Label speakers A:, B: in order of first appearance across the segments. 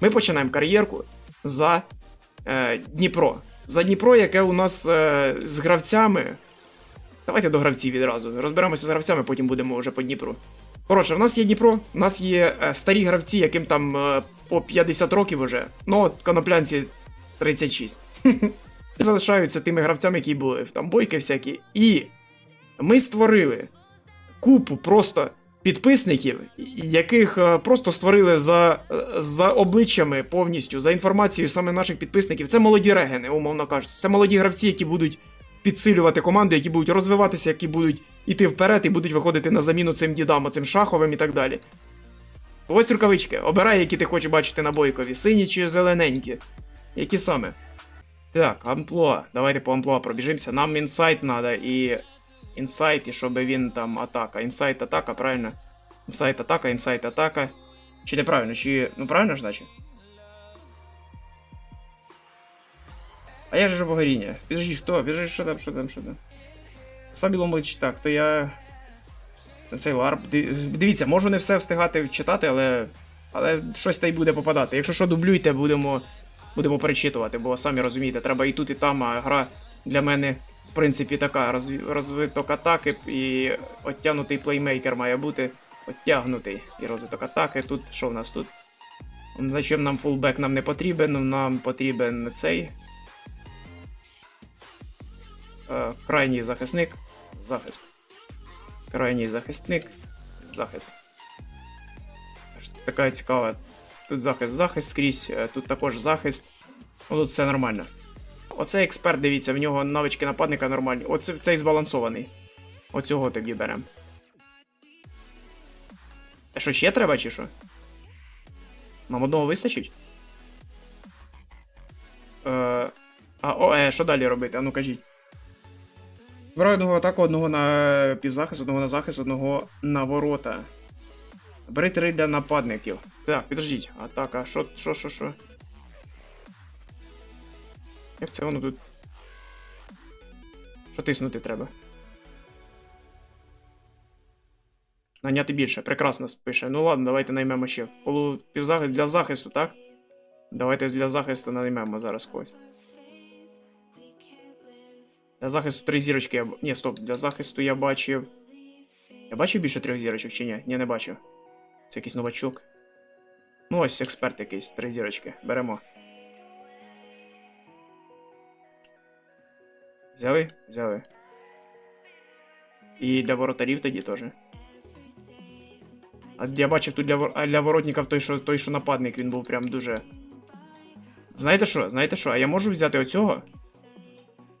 A: Ми починаємо кар'єрку за е, Дніпро. За Дніпро, яке у нас е, з гравцями. Давайте до гравців відразу. Розберемося з гравцями, потім будемо вже по Дніпру. Коротше, в нас є Дніпро, в нас є е, старі гравці, яким там е, по 50 років уже. Ну, коноплянці 36. Залишаються тими гравцями, які були там бойки всякі. І ми створили купу просто підписників, яких е, просто створили за, е, за обличчями повністю, за інформацією саме наших підписників. Це молоді регени, умовно кажучи. Це молоді гравці, які будуть підсилювати команду, які будуть розвиватися, які будуть іти вперед і будуть виходити на заміну цим дідам, цим шаховим і так далі. Ось рукавички. Обирай, які ти хочеш бачити на бойкові, сині чи зелененькі. Які саме? Так, амплуа. Давайте по амплуа пробіжимося. Нам інсайт треба і. Інсайт, і щоб він там атака. Інсайт атака, правильно? Інсайт атака, інсайт атака. Чи неправильно? Чи. Ну правильно ж значить? А я же богоріння. Підожди, хто? Підожди, що там, що там, що там? Сам білому читак, то я. Це цей ларп. Дивіться, можу не все встигати читати, але. Але щось та й буде попадати. Якщо що, дублюйте, будемо. Будемо перечитувати, бо самі розумієте, треба і тут, і там, а гра для мене, в принципі, така розв- розвиток атаки і оттягнутий плеймейкер має бути. Оттягнутий і розвиток атаки. Тут що в нас тут? Зачем нам фулбек нам не потрібен, нам потрібен цей. Е, крайній захисник. Захист. Крайній захисник. Захист. Така цікава. Тут захист, захист скрізь, е, тут також захист. Ну тут все нормально. Оцей експерт, дивіться, в нього навички нападника нормальні. Оце цей збалансований. Оцього тоді беремо. А що ще треба, чи що? Нам одного вистачить? Е, а, о, е, що далі робити? А ну кажіть. Збираю одного атаку, одного на півзахист, одного на захист, одного на ворота. Бери три для нападників. Так, підождіть. Атака. Що, що, що, що? Як це воно тут? Що тиснути треба? Наняти більше. Прекрасно пише. Ну ладно, давайте наймемо ще. Полу півзахист для захисту, так? Давайте для захисту наймемо зараз когось. Для захисту три зірочки я. Ні, стоп, для захисту я бачив. Я бачив більше трьох зірочок чи ні? Ні, не бачив. Це якийсь новачок. Ну, ось експерт якийсь, три зірочки. Беремо. Взяли? Взяли. І для воротарів тоді теж. А я бачив тут для, вор- а для воротників той, що, той, що нападник, він був прям дуже. Знаєте що? Знаєте що? А я можу взяти оцього?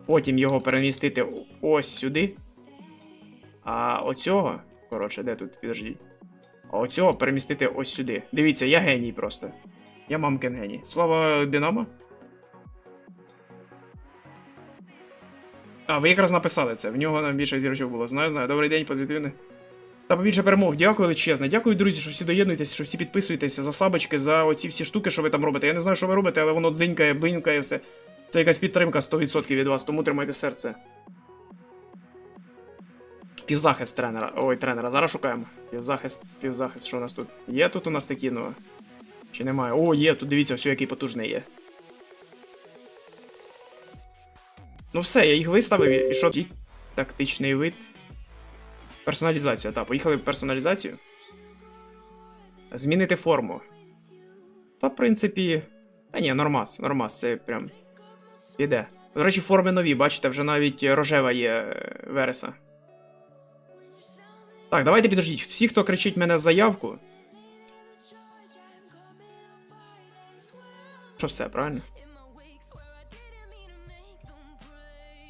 A: Потім його перемістити ось сюди. А оцього. Коротше, де тут? Підождіть. А оцього перемістити ось сюди. Дивіться, я геній просто. Я мамкин геній. Слава Динамо. А, ви якраз написали це. В нього нам більше зірочок було. Знаю, знаю. Добрий день, позитивний. Та побільше перемог. Дякую величезне. Дякую, друзі, що всі доєднуєтеся, що всі підписуєтеся за сабочки, за оці всі штуки, що ви там робите. Я не знаю, що ви робите, але воно дзинькає, блинкає все. Це якась підтримка 100% від вас, тому тримайте серце. Півзахист тренера. Ой, тренера. Зараз шукаємо. Півзахист, півзахист, що у нас тут? Є тут у нас такі, ну. Чи немає? О, є, тут дивіться, все, який потужний є. Ну все, я їх виставив і що? Тактичний вид. Персоналізація, так, поїхали в персоналізацію. Змінити форму. Та, в принципі. Та ні, нормас, нормас, це прям. Піде. До речі, форми нові, бачите, вже навіть рожева є е, Вереса. Так, давайте підождіть. Всі, хто кричить мене заявку. Що все, правильно?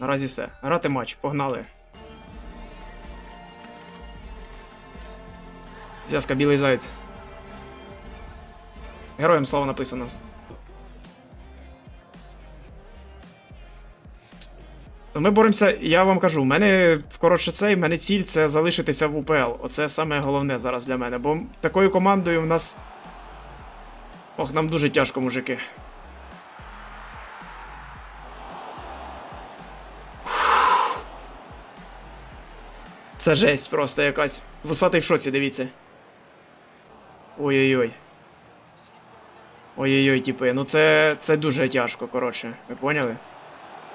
A: Наразі все. Грати матч, погнали. Зв'язка білий заяць. Героям слава написано. Ми боремося, я вам кажу, в мене коротше цей, в мене ціль це залишитися в УПЛ. Оце саме головне зараз для мене. Бо такою командою в нас. Ох, нам дуже тяжко, мужики. Це жесть просто якась. Вусатий в шоці, дивіться. Ой-ой-ой. Ой-ой-ой, типи, ну це, це дуже тяжко, коротше. Ви поняли?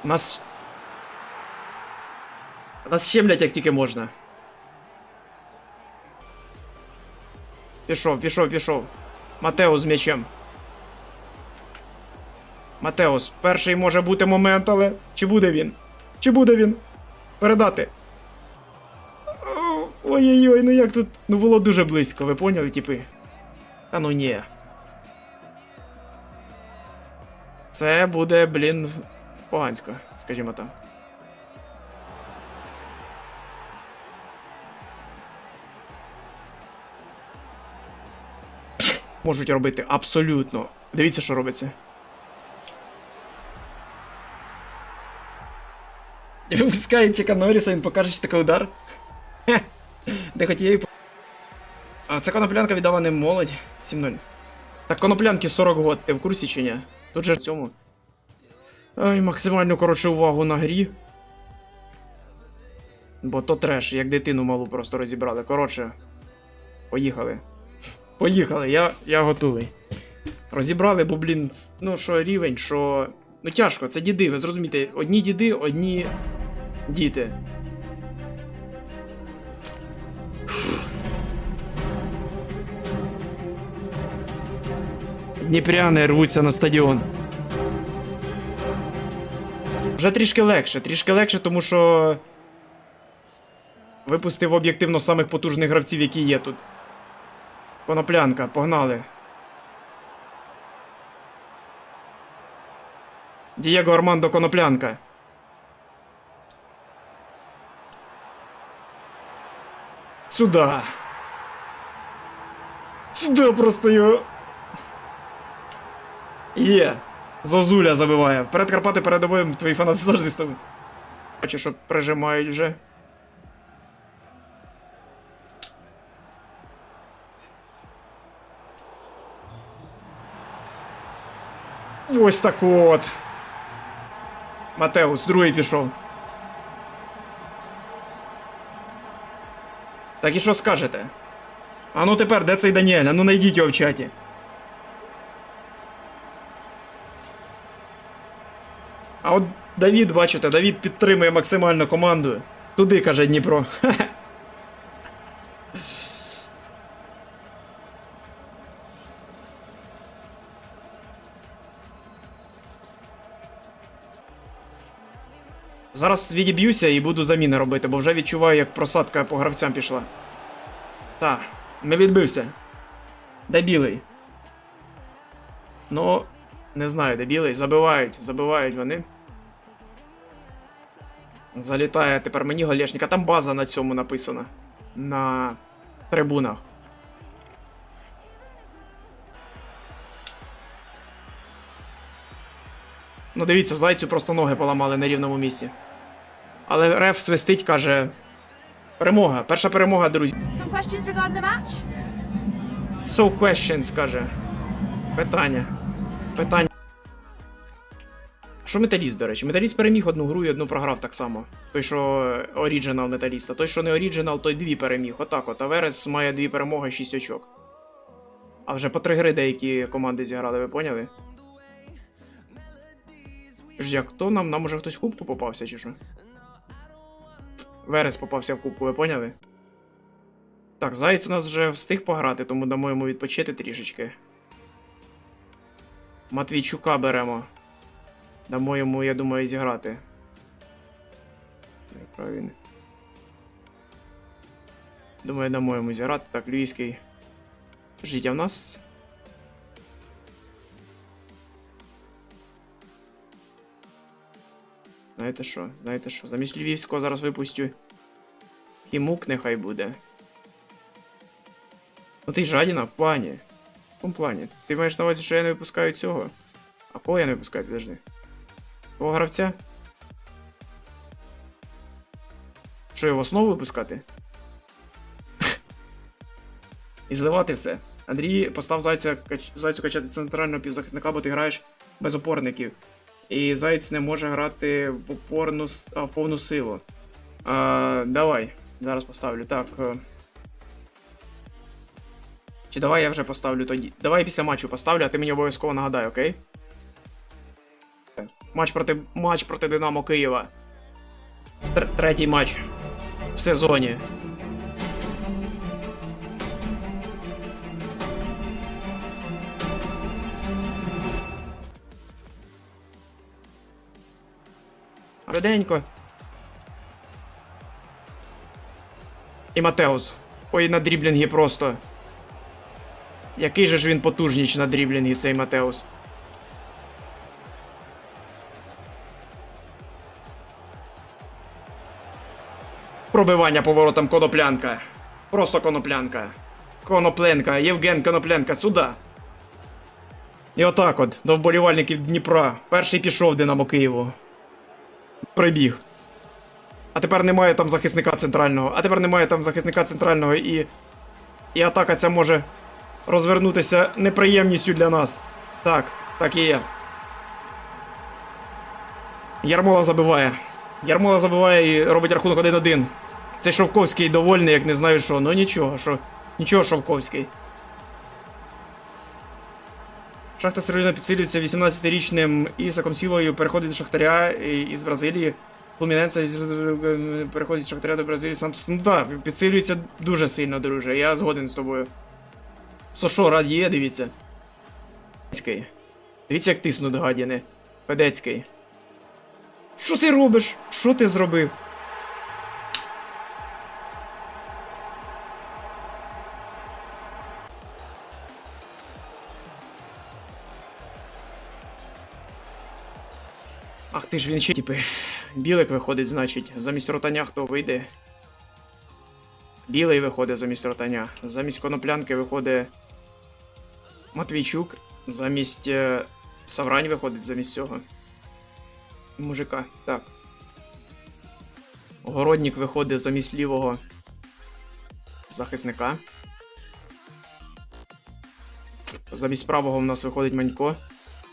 A: Нас. Нас щемлять як тільки можна. Пішов, пішов, пішов. Матеус з м'ячем. Матеус, перший може бути момент, але. Чи буде він? Чи буде він? Передати. Ой-ой-ой, ну як тут. Ну було дуже близько, ви поняли, типи? Та ну ні. Це буде, блін, погансько, скажімо так. Можуть робити абсолютно. Дивіться, що робиться. Випускає Чека Норріса, він покаже такий удар. Де хоч є і... А це коноплянка віддала не молодь. 7-0. Так, коноплянки 40 год, ти в курсі чи ні? Тут же в цьому. Ай, максимальну коротше увагу на грі. Бо то треш, як дитину малу просто розібрали. Коротше. Поїхали. Поїхали, я, я готовий. Розібрали, бо, блін, ну що рівень, що. Ну тяжко, це діди, ви зрозумієте, одні діди, одні діти. Дніпряни рвуться на стадіон. Вже трішки легше, трішки легше, тому що. Випустив об'єктивно самих потужних гравців, які є тут. Коноплянка, погнали. Дієго Армандо Коноплянка. Сюда. Сюда просто його. Є. Зозуля забиває. Вперед Карпати передовим твої фанати завжди з тобою. Бачу, що прижимають вже. Ось так от. Матеус, другий пішов. Так і що скажете? А ну тепер, де цей Даніель? А ну найдіть його в чаті. От Давід, бачите, Давід підтримує максимально команду. Туди, каже Дніпро. Зараз відіб'юся і буду заміни робити, бо вже відчуваю, як просадка по гравцям пішла. Так, не відбився. Де білий? Ну, не знаю, де білий. Забивають, забивають вони. Залітає тепер мені голешник, а там база на цьому написана. На трибунах. Ну, дивіться, зайцю просто ноги поламали на рівному місці. Але реф свистить, каже. Перемога. Перша перемога, друзі.
B: Some questions regarding the match?
A: So questions, каже. Питання. Питання. Що металіст, до речі? Металіст переміг одну гру і одну програв так само. Той, що оріджинал металіста. Той, що не оріджинал, той дві переміг. Отак от. А Верес має дві перемоги, шість очок. А вже по три гри деякі команди зіграли, ви поняли? Ж як хто нам? Нам уже хтось в кубку попався, чи що? Верес попався в кубку, ви поняли? Так, Заєць у нас вже встиг пограти, тому дамо йому відпочити трішечки. Матвійчука беремо. Дамо йому, я думаю, зіграти. Яка він? Думаю, дамо йому зіграти. Так, львівський. Життя в нас. Знаєте що? Знаєте що? Замість львівського зараз випустю. Хімук нехай буде. Ну ти жадіна в плані. В якому плані? Ти маєш на увазі, що я не випускаю цього? А кого я не випускаю, підожди? Кого гравця? Що його в основу випускати? І зливати все. Андрій постав зайця, зайцю качати центрального півзахисника, бо ти граєш без опорників. І зайць не може грати в опорну а, в повну силу. А, давай, зараз поставлю. Так. е. Чи давай я вже поставлю тоді. Давай після матчу поставлю, а ти мені обов'язково нагадай, окей? Матч проти, матч проти Динамо Києва. Тр- третій матч в сезоні. Реденько. І Матеус. Ой, на дріблінгі просто. Який же ж він потужніч на дріблінгі, цей Матеус. Пробивання поворотом коноплянка. Просто коноплянка. Конопленка, Євген Коноплянка, сюди. І отак от, до вболівальників Дніпра. Перший пішов Динамо Києву. Прибіг. А тепер немає там захисника центрального. А тепер немає там захисника центрального і. І атака ця може розвернутися неприємністю для нас. Так, так і є. Ярмола забиває. Ярмола забиває і робить рахунок 1-1. Цей Шовковський довольний, як не знаю що. Ну нічого, що. Нічого, Шовковський. Шахта серйозно підсилюється 18-річним Ісаком Сілою, переходить до Шахтаря із Бразилії. Флуміненце е, переходить з Шахтаря до Бразилії. Сантос. Ну так, підсилюється дуже сильно, друже. Я згоден з тобою. Сошо, радіє, дивіться. Федецький. Дивіться, як тиснуть гадіни. Федецький. Що ти робиш? Що ти зробив? Ти ж він ще типи. Білик виходить, значить. Замість ротаня хто вийде? Білий виходить замість ротаня. Замість коноплянки виходить Матвійчук. Замість е, Саврань виходить замість цього. Мужика. Так. Городник виходить замість лівого захисника. Замість правого в нас виходить Манько.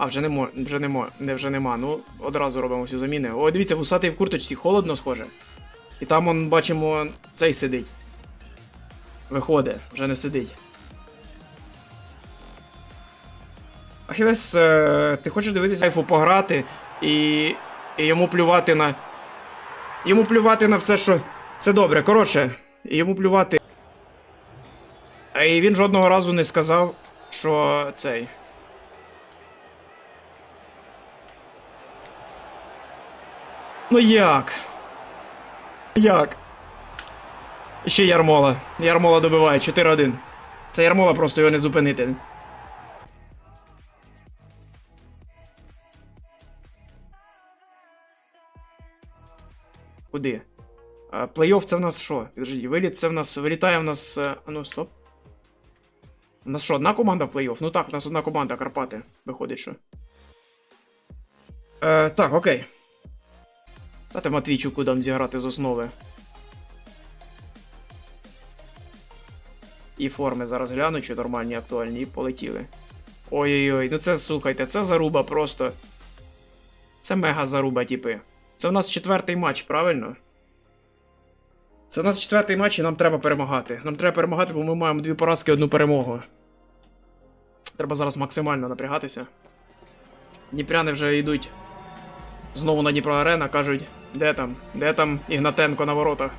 A: А, вже не вже не мо, не вже нема. Ну, одразу робимо всі заміни. О, дивіться, вусатий в курточці холодно схоже. І там он бачимо, цей сидить. Виходить, вже не сидить. Ахілес, е, ти хочеш дивитися айфу пограти і, і йому плювати на. Йому плювати на все, що. Це добре. Коротше, йому плювати. І він жодного разу не сказав, що цей. Ну як? Як? Ще Ярмола. Ярмола добиває 4-1. Це Ярмола просто його не зупинити. Куди? Плей-офф це в нас що? Виліт це в нас. Вилітає в нас. е, ну, стоп. У нас що, одна команда в плей-офф? Ну так, у нас одна команда, Карпати. Виходить, що. Е, так, окей. Дати Матвійчуку дам зіграти з основи. І форми зараз гляну, чи нормальні, актуальні, і полетіли. Ой-ой-ой, ну це слухайте, це заруба просто. Це мега заруба, типи. Це у нас четвертий матч, правильно? Це у нас четвертий матч, і нам треба перемагати. Нам треба перемагати, бо ми маємо дві поразки, одну перемогу. Треба зараз максимально напрягатися. Дніпряни вже йдуть знову на Дніпро Арена, кажуть, де там, де там Ігнатенко на воротах.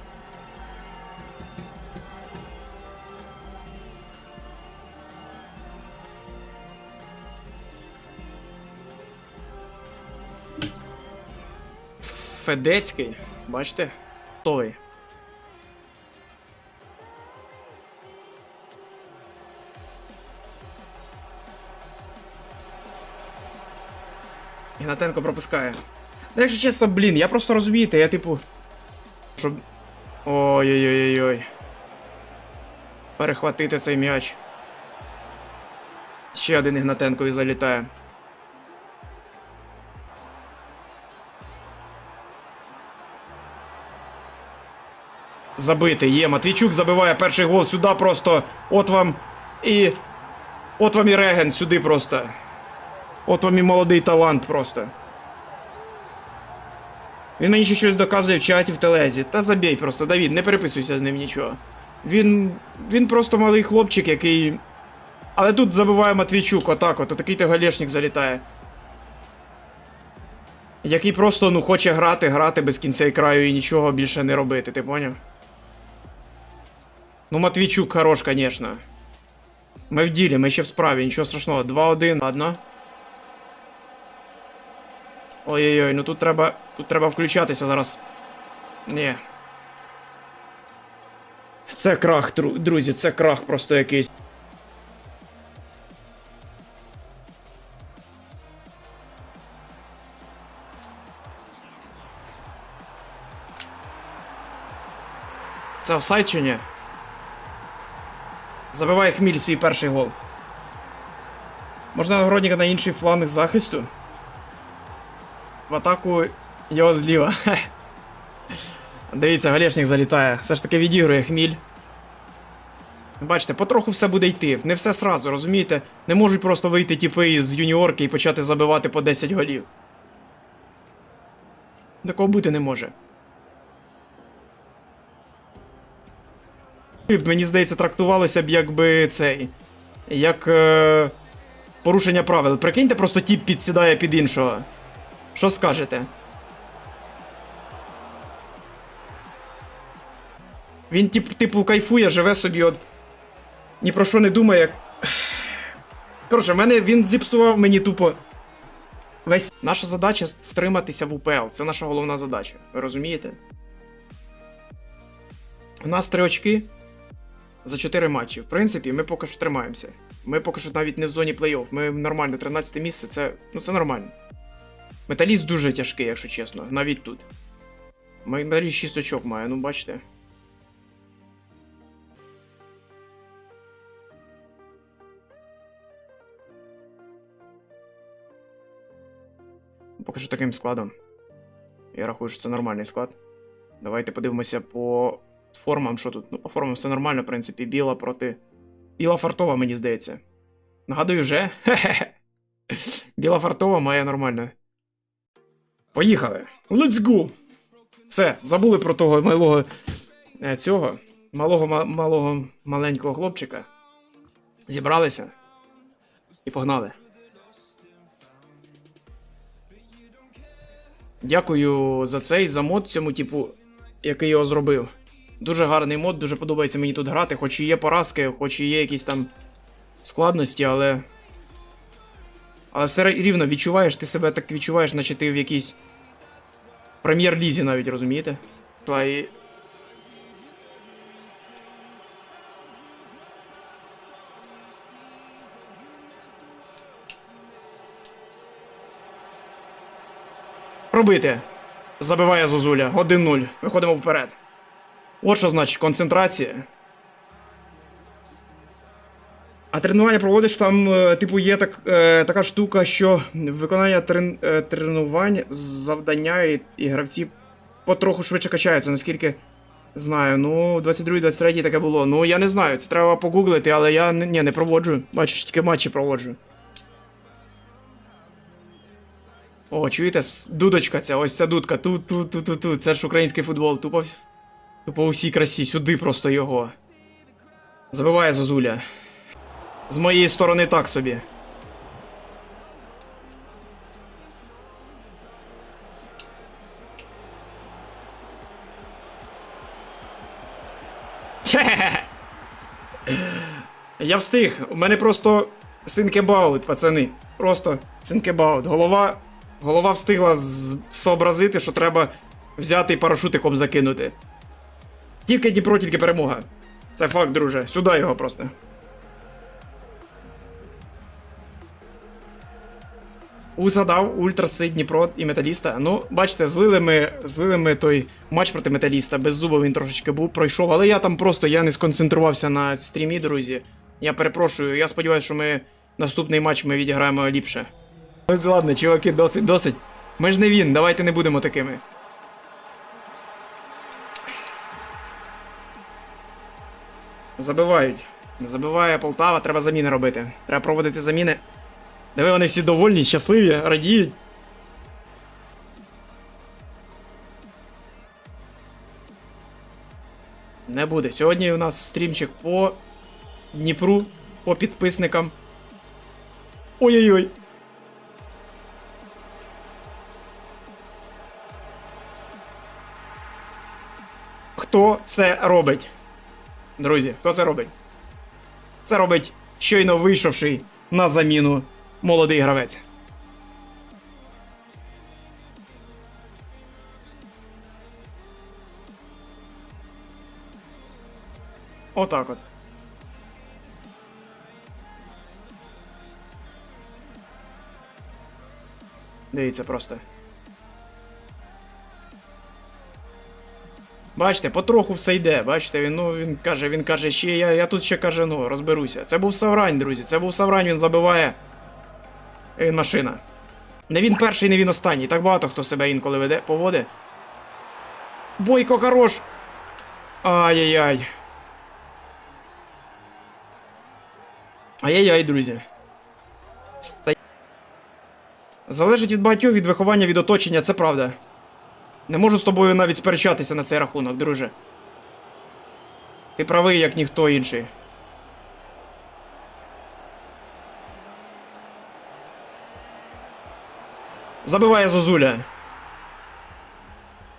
A: Федецький, бачите? Той. Ігнатенко пропускає. Ну, якщо чесно, блін, я просто розумієте, я типу. Щоб. Ой-ой-ой-ой. Перехватити цей м'яч. Ще один Ігнатенкові залітає. Забитий є. Матвійчук забиває перший гол сюди просто. От вам і. От вам і реген сюди просто. От вам і молодий талант просто. Він мені ще щось доказує в чаті в телезі. Та забій просто, Давід, не переписуйся з ним нічого. Він. Він просто малий хлопчик, який. Але тут забиває Матвійчук, отак от, такий то галешник залітає. Який просто ну, хоче грати, грати без кінця і краю і нічого більше не робити, ти поняв? Ну, Матвійчук хорош, конечно. Ми в ділі, ми ще в справі, нічого страшного. 2-1, ладно. Ой-ой-ой, ну тут треба. Тут треба включатися зараз. Ні. Це крах, друзі, це крах просто якийсь. Це офсайд чи ні? Забиває хміль свій перший гол. Можна Городніка на інший фланг захисту. В атаку його зліва. Дивіться, Галешник залітає. Все ж таки відігрує хміль. Бачите, потроху все буде йти. Не все сразу, розумієте? Не можуть просто вийти тіпи із юніорки і почати забивати по 10 голів. Такого бути не може. Мені здається, трактувалося б якби цей. Як е, порушення правил. Прикиньте, просто тіп підсідає під іншого. Що скажете? Він тип, типу кайфує, живе собі, от. Ні про що не думає. Коротше, в мене він зіпсував мені тупо. Весь. Наша задача втриматися в УПЛ. Це наша головна задача. Ви розумієте? У нас три очки за 4 матчі. В принципі, ми поки що тримаємося. Ми поки що навіть не в зоні плей-офф. Ми нормально, 13 місце, це. Ну це нормально. Металіст дуже тяжкий, якщо чесно, навіть тут. Металіст 6 очок має, ну бачите. Поки що таким складом. Я рахую, що це нормальний склад. Давайте подивимося по формам, що тут. Ну, по формам все нормально, в принципі. Біла проти. Біла фартова, мені здається. Нагадую вже. Біла фартова має нормально. Поїхали! Let's go! Все, забули про того малого е, цього. Малого малого маленького хлопчика. Зібралися і погнали. Дякую за цей за мод цьому типу, який його зробив. Дуже гарний мод, дуже подобається мені тут грати, хоч і є поразки, хоч і є якісь там складності, але. Але все рівно відчуваєш, ти себе так відчуваєш, наче ти в якійсь прем'єр-лізі навіть, розумієте? І. Пробити. Забиває Зозуля. 1-0. Виходимо вперед. От що значить концентрація. А тренування проводиш там, е, типу, є так, е, така штука, що виконання трен, е, тренувань, завдання і, і гравці потроху швидше качаються, наскільки знаю. Ну, 22-23 таке було. Ну, я не знаю, це треба погуглити, але я ні, не проводжу. Бачиш, тільки матчі проводжу. О, чуєте? Дудочка ця, ось ця дудка. Тут, тут, тут, тут, тут. Це ж український футбол. Тупо, тупо у всій красі. Сюди просто його. Забиває Зозуля. З моєї сторони так собі. Я встиг. У мене просто синкебаут, пацани. Просто синкебаут. Голова. Голова встигла сообразити, що треба взяти і парашутиком закинути. Тільки Дніпро, тільки перемога. Це факт, друже. Сюди його просто. Узгадав Ультраси Дніпро і Металіста. Ну, бачите, злили ми, злили ми той матч проти Металіста. Без зуба він трошечки був, пройшов, але я там просто я не сконцентрувався на стрімі, друзі. Я перепрошую, я сподіваюся, що ми наступний матч ми відіграємо ліпше. Ну, ладно, чуваки, досить, досить. Ми ж не він, давайте не будемо такими. Забивають. Забиває Полтава, треба заміни робити. Треба проводити заміни. Диви, вони всі довольні, щасливі, радіють. Не буде. Сьогодні у нас стрімчик по Дніпру. по підписникам. Ой-ой-ой. Хто це робить? Друзі, хто це робить? Це робить щойно вийшовший на заміну молодий гравець. Отак от. Дивіться просто. Бачите, потроху все йде. Бачите, він, ну, він каже, він каже, ще я, я тут ще каже, ну, розберуся. Це був Саврань, друзі. Це був Саврань, він забиває. Він машина. Не він перший, не він останній. Так багато хто себе інколи веде, поводить. Бойко хорош! Ай-яй-яй. Ай-яй-яй, друзі. Ста... Залежить від багатьох, від виховання, від оточення, це правда. Не можу з тобою навіть сперечатися на цей рахунок, друже. Ти правий, як ніхто інший. Забиває Зозуля.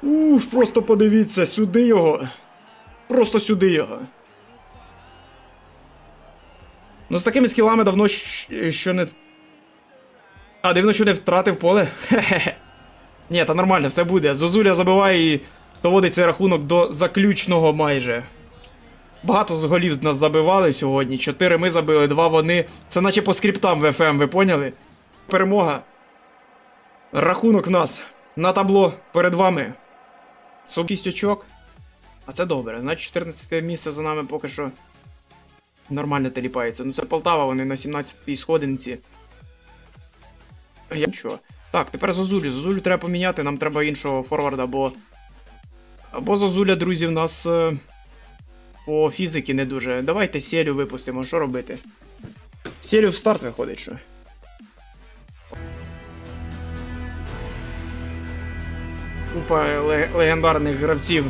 A: Уф, просто подивіться, сюди його. Просто сюди його. Ну, з такими скілами давно що не. А, дивно, що не втратив поле. Хе-хе. Ні, та нормально, все буде. Зозуля забиває і доводить цей рахунок до заключного майже. Багато з голів з нас забивали сьогодні. Чотири ми забили, два вони. Це наче по скриптам в ФМ, ви поняли? Перемога. Рахунок в нас на табло перед вами. 46 очок. А це добре. Значить, 14 місце за нами поки що нормально теліпається. Ну це Полтава, вони на 17-й сходинці. Я нічого. Так, тепер Зозулю. Зозулю треба поміняти, нам треба іншого форварда, бо. Або Зозуля, друзі, в нас е... по фізиці не дуже. Давайте Селю випустимо, що робити? Селю в старт виходить, що. Купа легендарних гравців.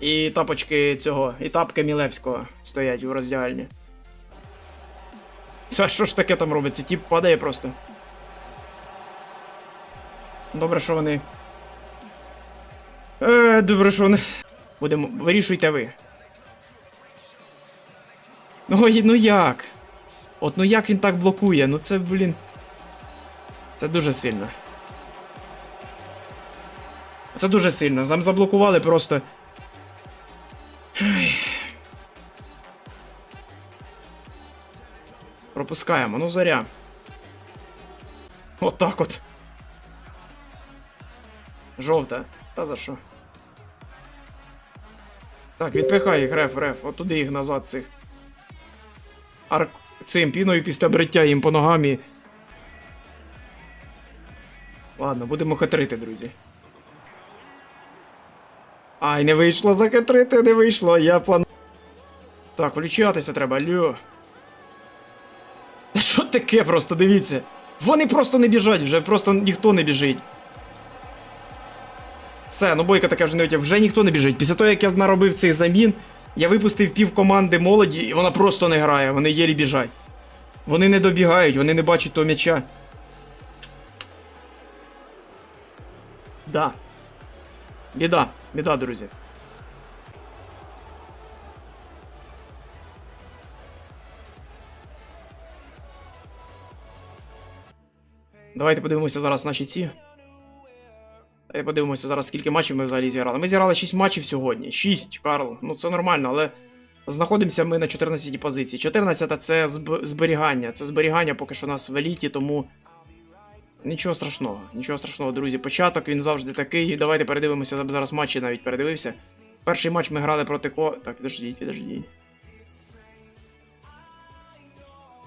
A: І тапочки цього, і тапки Мілевського стоять у роздягальні. А що ж таке там робиться? Тіп падає просто. Добре, що вони. Е, добре, що вони. Будемо. Вирішуйте ви. Ой, ну як? От ну як він так блокує? Ну це, блін. Це дуже сильно. Це дуже сильно. Зам заблокували просто. Пропускаємо, ну заря. Отак от. Жовта. Та за що? Так, відпихай їх, реф, реф. От туди їх назад цих. Арк... Цим піною після бриття їм по ногам. Ладно, будемо хитрити, друзі. Ай, не вийшло захитрити, не вийшло, я планую. Так, включатися треба, алло. Та що таке просто, дивіться. Вони просто не біжать вже, просто ніхто не біжить. Все, ну бойка таке вже не витяг, вже ніхто не біжить. Після того, як я наробив цей замін, я випустив пів команди молоді, і вона просто не грає, вони єлі біжать. Вони не добігають, вони не бачать того м'яча. Да. Біда, біда, друзі. Давайте подивимося зараз наші ці. Давайте подивимося зараз, скільки матчів ми взагалі зіграли. Ми зіграли 6 матчів сьогодні. 6, Карл. Ну це нормально, але знаходимося ми на 14 позиції. 14 це зберігання. Це зберігання поки що у нас в еліті, тому. Нічого страшного, нічого страшного, друзі. Початок він завжди такий. Давайте передивимося зараз матчі, навіть передивився. Перший матч ми грали проти ко. Так, підождіть, підождіть.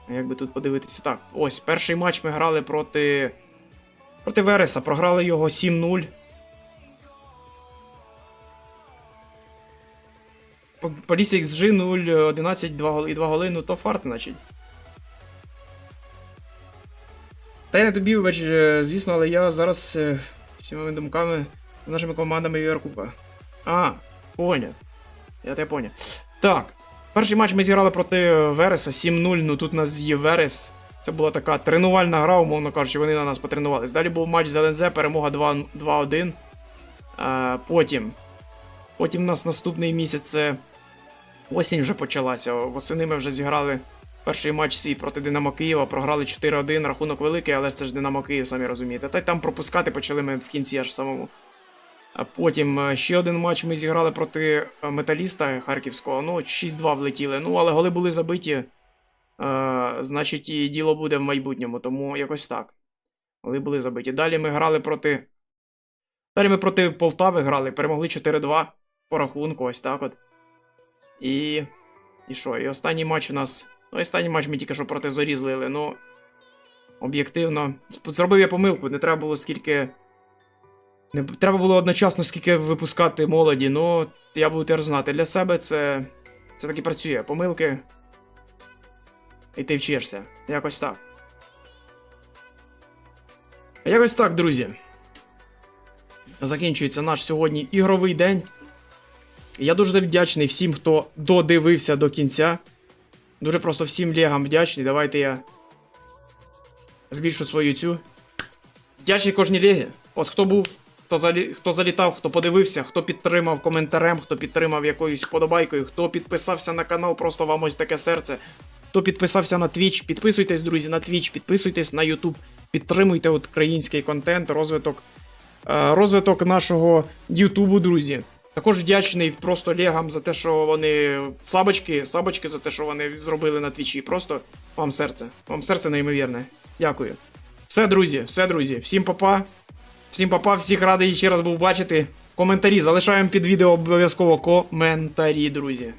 A: Як би тут подивитися? Так, ось, перший матч ми грали проти. Проти Вереса. Програли його 7-0. По- Полісся XG 0, 11, 2 голи, і 2 голи, ну то фарт, значить. Та я не тобі, вибач, е, звісно, але я зараз е, всіма думками з нашими командами Єврокубка. А, поняв. Я тебе поняв. Так, Перший матч ми зіграли проти Вереса 7-0. Ну тут нас з'їв Верес. Це була така тренувальна гра, умовно кажучи, вони на нас потренувались. Далі був матч з ЛНЗ, перемога 2- 2-1. Е, потім. Потім у нас наступний місяць це осінь вже почалася. Восени ми вже зіграли перший матч свій проти Динамо Києва, програли 4-1, рахунок великий, але це ж Динамо Київ, самі розумієте. Та й там пропускати почали ми в кінці аж самому. А потім е, ще один матч ми зіграли проти е, металіста Харківського. Ну, 6-2 влетіли. Ну, але голи були забиті. Е, значить, і діло буде в майбутньому, тому якось так. Голи були забиті. Далі ми грали проти. Далі ми проти Полтави грали, перемогли 4-2 по рахунку, ось так от. І. І що? І останній матч у нас. Ну, останній матч ми тільки що проти зорі злили. Ну. Об'єктивно. Зробив я помилку, не треба було скільки. Не треба було одночасно скільки випускати молоді, ну я буду тепер знати. Для себе це. Це так і працює. Помилки. І ти вчишся. Якось так. Якось так, друзі. Закінчується наш сьогодні ігровий день. Я дуже вдячний всім, хто додивився до кінця. Дуже просто всім легам вдячний. Давайте я збільшу свою цю. Вдячний кожній легі. От хто був, хто, залі... хто залітав, хто подивився, хто підтримав коментарем, хто підтримав якоюсь вподобайкою, хто підписався на канал, просто вам ось таке серце. Хто підписався на Twitch, підписуйтесь, друзі, на Twitch, підписуйтесь на YouTube, підтримуйте український контент, розвиток, е, розвиток нашого Ютубу, друзі. Також вдячний просто Легам за те, що вони сабочки, сабочки за те, що вони зробили на твічі. Просто вам серце. Вам серце неймовірне. Дякую. Все, друзі, все, друзі. Всім папа. Всім папа, всіх радий ще раз був бачити. Коментарі залишаємо під відео обов'язково коментарі, друзі.